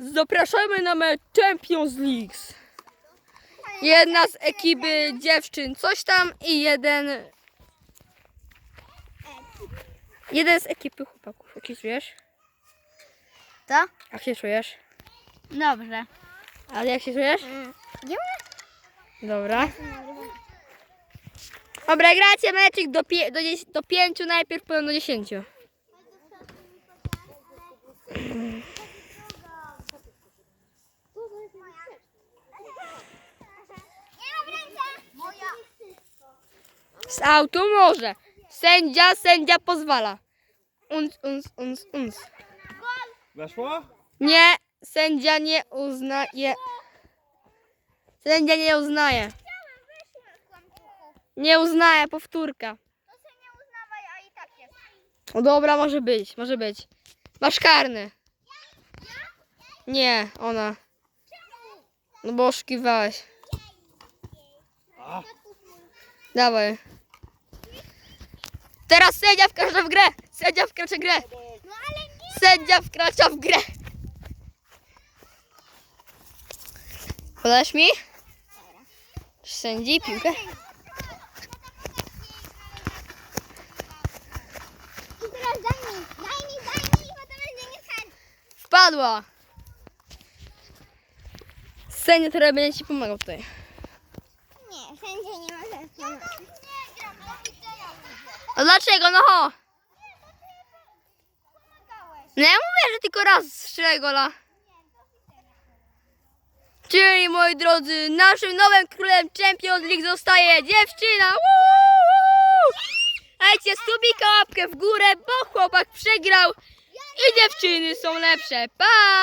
zapraszamy na mecz Champions League. Jedna z ekipy dziewczyn coś tam i jeden... Jeden z ekipy chłopaków. Jak się czujesz? To? Jak się czujesz? Dobrze. Ale jak się czujesz? Nie Dobra. Dobra, gracie meczik do, pie- do, dzies- do pięciu, najpierw potem do dziesięciu. Z autu może. Sędzia, sędzia pozwala. Uns, uns, uns, uns. Weszło? Nie, sędzia nie uznaje. Sędzia nie uznaje. Nie uznaje, powtórka. To się nie uznawaj, a i tak jest. O dobra, może być, może być. Masz karny. Nie, ona. No bo oszukiwałeś. A, Dawaj. Teraz sędzia wkracza w grę. Sędzia wkracza w grę. No ale nie. Sędzia wkracza w grę. Podasz mi? Sędzi piłkę. I teraz daj mi, daj mi, daj mi, bo to będzie nie chęt. Wpadła. Sędzia teraz będzie ci pomagał tutaj. Nie, sędzia nie może pomagać. Nie gram, no i to ja A dlaczego? No ho. No ja mówię, że tylko raz strzelę gola. Czyli moi drodzy, naszym nowym królem Champions League zostaje dziewczyna. Dajcie subika łapkę w górę, bo chłopak przegrał i dziewczyny są lepsze. Pa!